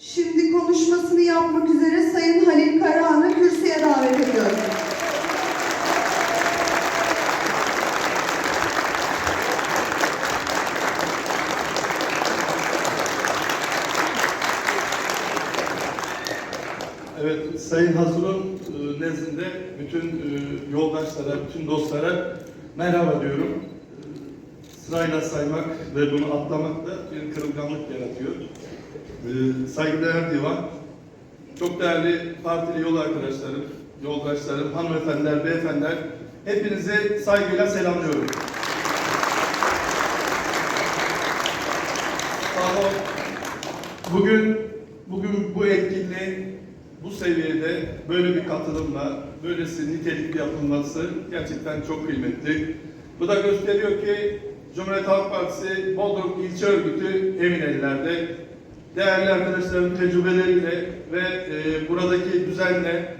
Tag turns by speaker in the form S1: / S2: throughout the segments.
S1: Şimdi konuşmasını yapmak üzere Sayın Halil Karahan'ı kürsüye davet ediyorum.
S2: Evet, Sayın Hazır'ın e, nezdinde bütün e, yoldaşlara, bütün dostlara merhaba diyorum. E, Sırayla saymak ve bunu atlamak da bir kırılganlık yaratıyor. E, Saygıdeğer Divan, çok değerli partili yol arkadaşlarım, yoldaşlarım, hanımefendiler, beyefendiler, hepinizi saygıyla selamlıyorum. Bugün bugün bu etkinliğin bu seviyede böyle bir katılımla, böylesi nitelikli yapılması gerçekten çok kıymetli. Bu da gösteriyor ki Cumhuriyet Halk Partisi Bodrum İlçe Örgütü emin ellerde. Değerli arkadaşlarım tecrübeleriyle ve e, buradaki düzenle,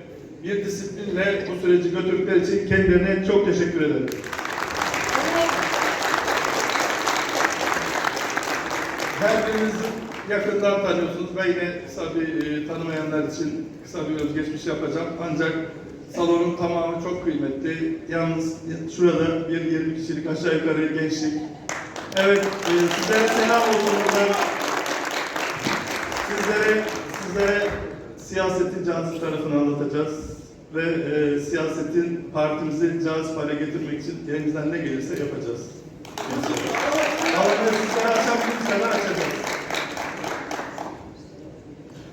S2: bir disiplinle bu süreci götürdükleri için kendilerine çok teşekkür ederim. Her birinizi yakından tanıyorsunuz. Ben yine kısa bir e, tanımayanlar için kısa bir özgeçmiş yapacağım. Ancak salonun tamamı çok kıymetli. Yalnız şurada bir 20 kişilik aşağı yukarı gençlik. Evet, e, sizlere selam olsun buradan. Sizlere, sizlere siyasetin cazip tarafını anlatacağız. Ve e, siyasetin partimizi cazip hale getirmek için elimizden ne gelirse yapacağız. Ama sizlere akşam kimseler açacağız.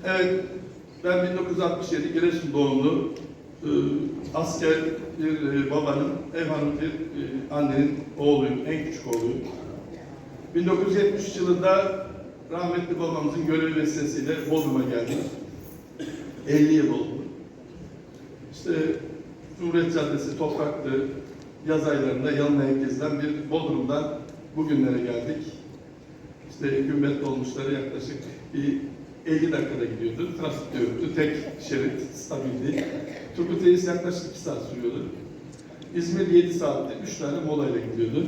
S2: Evet, ben 1967 Giresun doğumlu, e, asker bir e, babanın, ev hanımı bir e, annenin oğluyum, en küçük oğluyum. 1973 yılında rahmetli babamızın görev vesilesiyle Bodrum'a geldik. 50 yıl. İşte Cumhuriyet Caddesi, Topraklı, yaz aylarında yanına gezilen bir Bodrum'dan bugünlere geldik. İşte gümbet dolmuşları yaklaşık bir 50 dakikada gidiyordu. Trafik de yoktu. Tek şerit, stabildi. Turgut Reis yaklaşık 2 saat sürüyordu. İzmir 7 saatte 3 tane molayla gidiyordu.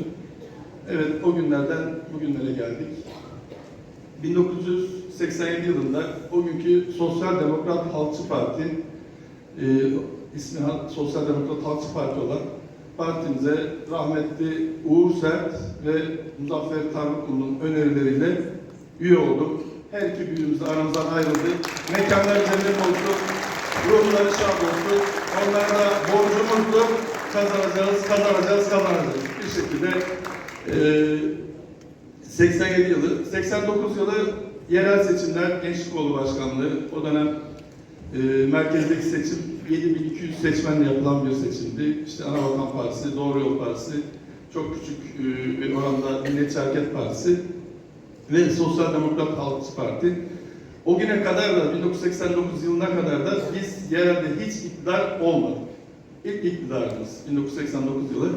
S2: Evet, o günlerden bugünlere geldik. 1987 yılında o günkü Sosyal Demokrat Halkçı Parti, e, ismi Sosyal Demokrat Halkçı Parti olan partimize rahmetli Uğur Sert ve Muzaffer Tanrıkulu'nun önerileriyle üye olduk. Her iki büyüğümüz aramızdan ayrıldı. Mekanları cennet olsun, ruhları şad olsun. Onlara da borcumuzdur. Kazanacağız, kazanacağız, kazanacağız. Bir şekilde eee 87 yılı, 89 yılı yerel seçimler, Gençlik Kolu Başkanlığı, o dönem e, merkezdeki seçim 7200 seçmenle yapılan bir seçimdi. İşte Anavatan Partisi, Doğru Yol Partisi, çok küçük e, bir oranda Milliyetçi Hareket Partisi ve Sosyal Demokrat Halkçı Parti. O güne kadar da 1989 yılına kadar da biz yerelde hiç iktidar olmadık. İlk iktidarımız 1989 yılı.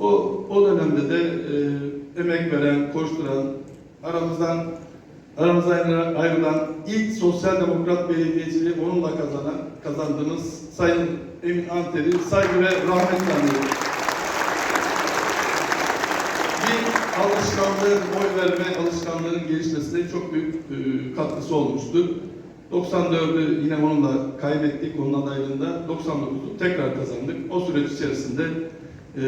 S2: O, o dönemde de e, emek veren, koşturan, aramızdan aramızdan ayrılan ilk sosyal demokrat belediyeciliği onunla kazanan, kazandığımız Sayın Emin Anter'i saygı ve rahmetle anıyorum. Bir alışkanlığın, oy verme alışkanlığının gelişmesine çok büyük e, katkısı olmuştu. 94'ü yine onunla kaybettik, onun adaylığında. 99'u tekrar kazandık. O süreç içerisinde e,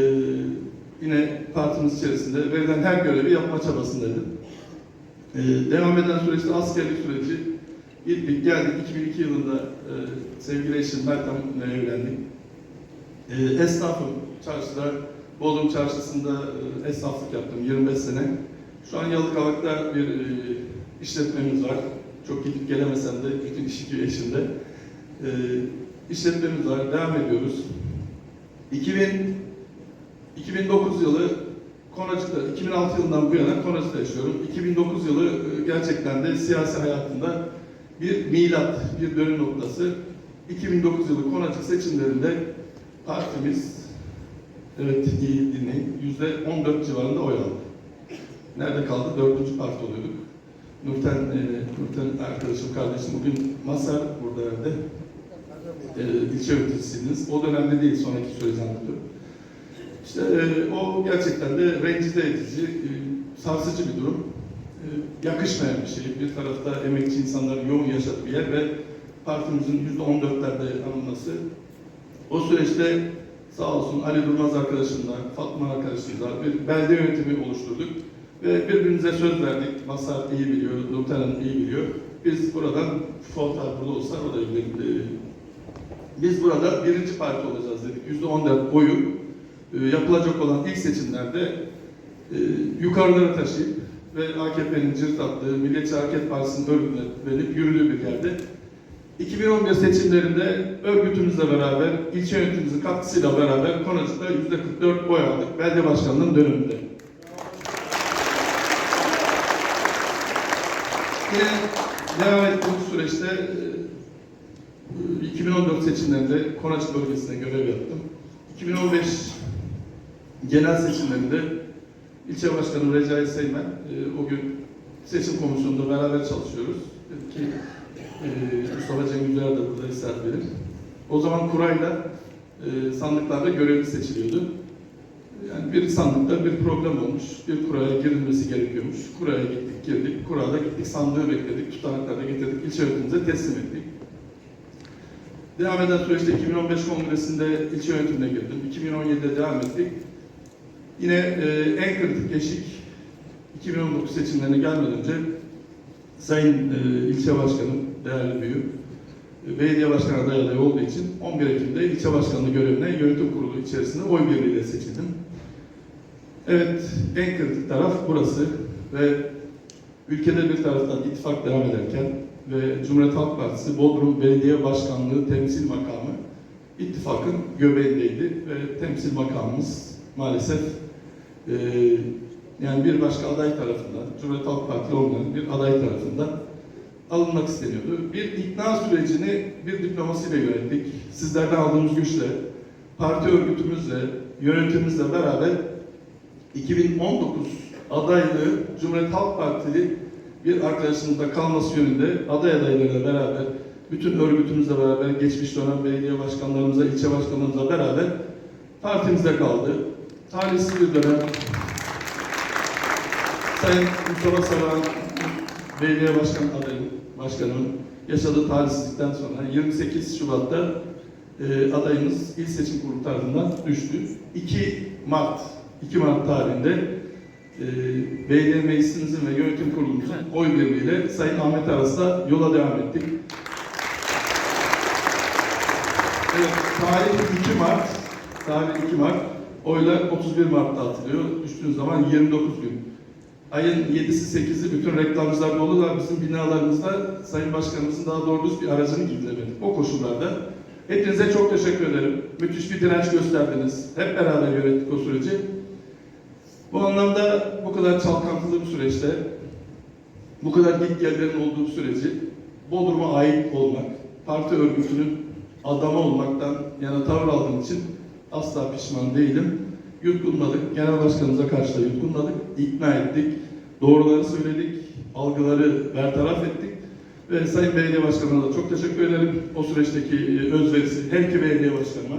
S2: yine partimiz içerisinde verilen her görevi yapma çabasındaydım. E, devam eden süreçte askerlik süreci gittik geldik. 2002 yılında e, sevgili eşim Meltem'le evlendik. E, esnafım çarşıda, Bodrum çarşısında e, esnaflık yaptım 25 sene. Şu an Yalıkavak'ta bir e, işletmemiz var. Çok gidip gelemesem de bütün iş yükü eşimde. E, işletmemiz var, devam ediyoruz. 2000 2009 yılı Konacı'da, 2006 yılından bu yana Konacı'da yaşıyorum. 2009 yılı e, gerçekten de siyasi hayatında bir milat, bir dönüm noktası. 2009 yılı Konacık seçimlerinde partimiz, evet iyi dinleyin, yüzde 14 civarında oy aldı. Nerede kaldı? Dördüncü parti oluyorduk. Nurten, e, Nurten arkadaşım, kardeşim bugün Masar burada herhalde. E, ilçe yöneticisidiniz. O dönemde değil, sonraki süreci anlatıyorum. İşte e, o gerçekten de rencide edici, e, sarsıcı bir durum. e, yakışmayan bir şey. Bir tarafta emekçi insanların yoğun yaşadığı bir yer ve partimizin %14'lerde alınması. O süreçte sağ olsun Ali Durmaz arkadaşımla, Fatma arkadaşımla bir belde yönetimi oluşturduk. Ve birbirimize söz verdik. Masar iyi biliyor, Nurten iyi biliyor. Biz buradan, Fuat burada olsa o da bilir. Ee, Biz burada birinci parti olacağız dedik. Yüzde on dört oyu e, yapılacak olan ilk seçimlerde e, yukarılara taşıyıp ve AKP'nin cırt attığı Milliyetçi Hareket Partisi'nin örgütlenip yürüdüğü bir yerde 2011 seçimlerinde örgütümüzle beraber, ilçe yönetimimizin katkısıyla beraber Konacık'ta %44 oy aldık. Belediye başkanlığının döneminde. Yine devam ettiğimiz süreçte e, 2014 seçimlerinde Konacık bölgesinde görev yaptım. 2015 genel seçimlerinde ilçe başkanı Recai Seymen, e, o gün seçim komisyonunda beraber çalışıyoruz. Ki e, Mustafa Cengizler de burada istirahat verir. O zaman kurayla e, sandıklarda görevli seçiliyordu. Yani bir sandıkta bir problem olmuş, bir kuraya girilmesi gerekiyormuş. Kuraya gittik, girdik, kurada gittik, sandığı bekledik, tutanakları getirdik, ilçe yönetimimize teslim ettik. Devam eden süreçte 2015 kongresinde ilçe yönetimine girdim. 2017'de devam ettik. Yine e, en kritik eşik 2019 seçimlerine gelmeden önce Sayın e, ilçe başkanım, değerli büyüğüm, e, belediye başkanı adayı adayı olduğu için 11 Ekim'de ilçe başkanlığı görevine yönetim kurulu içerisinde oy birliğiyle seçildim. Evet, en kritik taraf burası ve ülkede bir taraftan ittifak devam ederken ve Cumhuriyet Halk Partisi Bodrum Belediye Başkanlığı temsil makamı ittifakın göbeğindeydi ve temsil makamımız maalesef e, yani bir başka aday tarafından, Cumhuriyet Halk Partili olmayan bir aday tarafından alınmak isteniyordu. Bir ikna sürecini bir diplomasıyla yönettik. Sizlerden aldığımız güçle, parti örgütümüzle, yönetimimizle beraber 2019 adaylığı Cumhuriyet Halk Partili bir arkadaşımızda kalması yönünde aday adaylarıyla beraber bütün örgütümüzle beraber geçmiş dönem belediye başkanlarımıza, ilçe başkanlarımızla beraber partimizde kaldı. Talihsiz bir dönem Sayın Mustafa Saran belediye başkan adayım, başkanımın yaşadığı talihsizlikten sonra 28 Şubat'ta e, adayımız İl Seçim Kurulu tarafından düştü. 2 Mart 2 Mart tarihinde e, belediye meclisimizin ve yönetim kurulumuzun oy birliğiyle Sayın Ahmet Aras'la yola devam ettik. Evet, tarih 2 Mart, tarih 2 Mart, oylar 31 Mart'ta atılıyor. Düştüğün zaman 29 gün. Ayın 7'si 8'i bütün reklamcılar dolular. Bizim binalarımızda Sayın Başkanımızın daha doğru düz bir aracını gizlemedik. O koşullarda hepinize çok teşekkür ederim. Müthiş bir direnç gösterdiniz. Hep beraber yönettik o süreci. Bu anlamda bu kadar çalkantılı bir süreçte, bu kadar git gellerin olduğu bir süreci Bodrum'a ait olmak, parti örgütünün adamı olmaktan yana tavır aldığım için asla pişman değilim. Yutkunmadık, genel başkanımıza karşı da yutkunmadık, ikna ettik, doğruları söyledik, algıları bertaraf ettik. Ve Sayın Belediye Başkanı'na da çok teşekkür ederim. O süreçteki e, özverisi her iki belediye başkanıma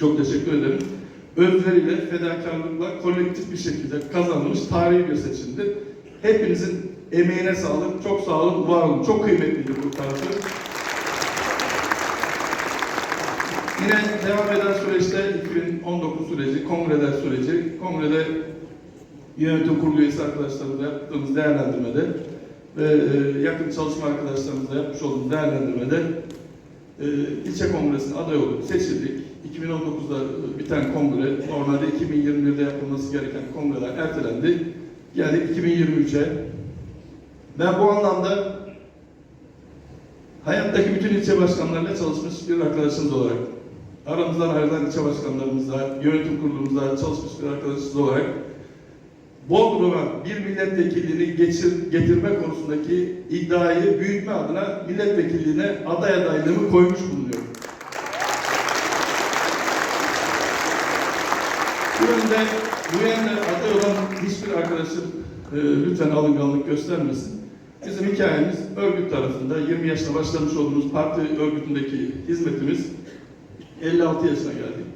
S2: çok teşekkür ederim. Özveriyle, fedakarlıkla kolektif bir şekilde kazanılmış tarihi bir seçimdi. Hepinizin emeğine sağlık, çok sağ olun, var olun. Çok kıymetliydi bu tarafı. Yine devam eden süreçte 2019 süreci, kongreler süreci, kongrede yönetim kurulu üyesi arkadaşlarımızla yaptığımız değerlendirmede ve e, yakın çalışma arkadaşlarımızla yapmış olduğumuz değerlendirmede e, ilçe kongresine aday olduk, seçildik. 2019'da biten kongre, normalde 2021'de yapılması gereken kongreler ertelendi. Geldik 2023'e. Ben bu anlamda hayattaki bütün ilçe başkanlarıyla çalışmış bir arkadaşınız olarak, aramızdan ayrılan ilçe başkanlarımızla, yönetim kurulumuzla çalışmış bir arkadaşınız olarak Bodrum'a bir milletvekilliğini geçir, getirme konusundaki iddiayı büyütme adına milletvekilliğine aday adaylığımı koymuş bulunuyorum. Bu yönde, bu yönde aday olan hiçbir arkadaşım e, lütfen alınganlık göstermesin. Bizim hikayemiz örgüt tarafında 20 yaşına başlamış olduğumuz parti örgütündeki hizmetimiz 56 yaşına geldik.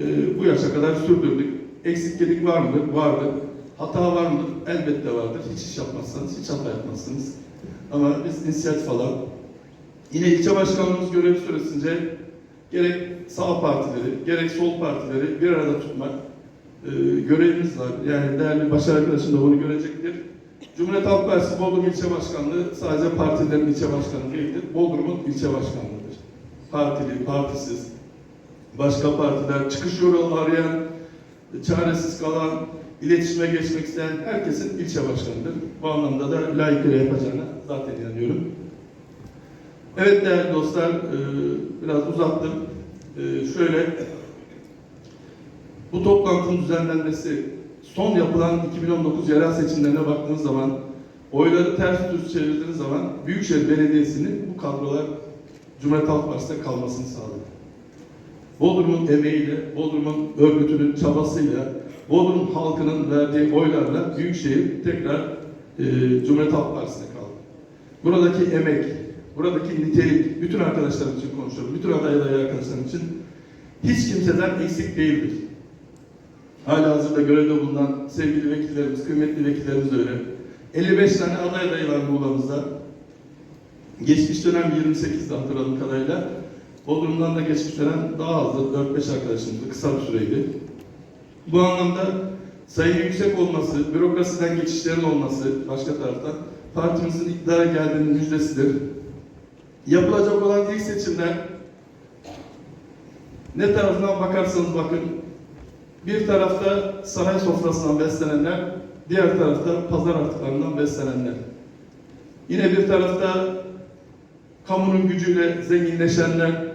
S2: E, bu yaşa kadar sürdürdük. Eksiklik var mıdır? Vardı. Hata var mıdır? Elbette vardır. Hiç iş yapmazsanız hiç hata yapmazsınız. Ama biz inisiyatif alan, yine ilçe başkanlığımız görev süresince gerek sağ partileri, gerek sol partileri bir arada tutmak e, görevimiz var. Yani değerli baş arkadaşım da bunu görecektir. Cumhuriyet Halk Partisi Bodrum İlçe Başkanlığı sadece partilerin ilçe başkanı değildir. Bodrum'un ilçe başkanlığıdır. Partili, partisiz, başka partiler, çıkış yolu arayan, çaresiz kalan, iletişime geçmek isteyen herkesin ilçe başkanıdır. Bu anlamda da layıkıyla yapacağına zaten inanıyorum. Evet değerli dostlar, e, biraz uzattım. E, Şöyle, bu toplantının düzenlenmesi, son yapılan 2019 yerel seçimlerine baktığınız zaman, oyları ters düz çevirdiğiniz zaman Büyükşehir Belediyesi'nin bu kadrolar Cumhuriyet Halk Partisi'nde kalmasını sağladı. Bodrum'un emeğiyle, Bodrum'un örgütünün çabasıyla, Bodrum halkının verdiği oylarla Büyükşehir tekrar e, Cumhuriyet Halk Partisi'ne kaldı. Buradaki emek, buradaki nitelik, bütün arkadaşlarım için konuşuyorum, bütün aday aday arkadaşlarım için hiç kimseden eksik değildir. Hala hazırda görevde bulunan sevgili vekillerimiz, kıymetli vekillerimiz öyle. 55 tane aday adayı var Muğla'mızda. Geçmiş dönem 28'de hatırladığım kadarıyla. Bodrum'dan da geçmiş dönem daha azdı. 4-5 arkadaşımızdı. Kısa bir süreydi. Bu anlamda sayı yüksek olması, bürokrasiden geçişlerin olması başka taraftan partimizin iktidara geldiğinin müjdesidir. Yapılacak olan ilk seçimde ne tarafından bakarsanız bakın bir tarafta saray sofrasından beslenenler, diğer tarafta pazar artıklarından beslenenler. Yine bir tarafta kamunun gücüyle zenginleşenler,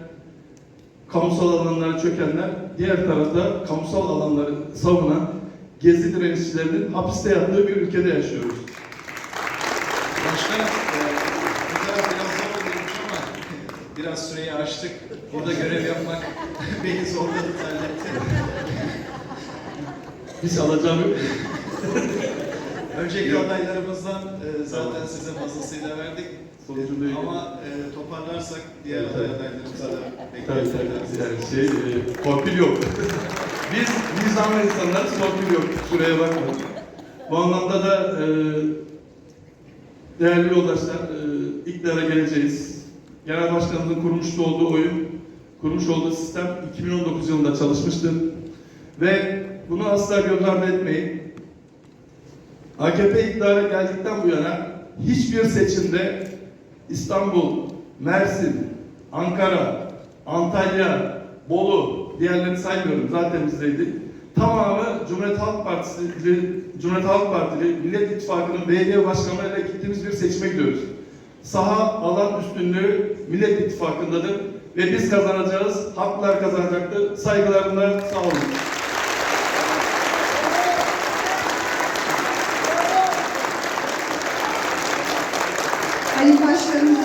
S2: kamusal alanlara çökenler, diğer tarafta kamusal alanları savunan gezi direnişçilerinin hapiste yattığı bir ülkede yaşıyoruz.
S3: Başka e, biraz zor olurmuş ama biraz süreyi aştık. Burada görev yapmak beni zorladı halletti.
S2: Hiç alacağım.
S3: Önceki adaylarımızdan e, zaten size fazlasıyla verdik.
S2: Değil.
S3: Ama e, toparlarsak diğer
S2: Evet,
S3: aday
S2: evet.
S3: adaylarımıza da bekleyebiliriz.
S2: Yani şey, e, torpil yok. Biz nizamlı insanlarız, torpil yok. Şuraya bakmayın. Bu anlamda da e, değerli yoldaşlar, e, iktidara geleceğiz. Genel Başkanımızın kurmuş olduğu oyun, kurmuş olduğu sistem 2019 yılında çalışmıştır. Ve bunu asla göz ardı etmeyin. AKP iktidara geldikten bu yana hiçbir seçimde İstanbul, Mersin, Ankara, Antalya, Bolu, diğerlerini saymıyorum zaten bizdeydi. Tamamı Cumhuriyet Halk Partisi, Cumhuriyet Halk Partili, Millet İttifakı'nın belediye başkanlarıyla gittiğimiz bir seçime gidiyoruz. Saha alan üstünlüğü Millet İttifakı'ndadır ve biz kazanacağız, haklar kazanacaktır. Saygılarımla sağ olun. Congratulations.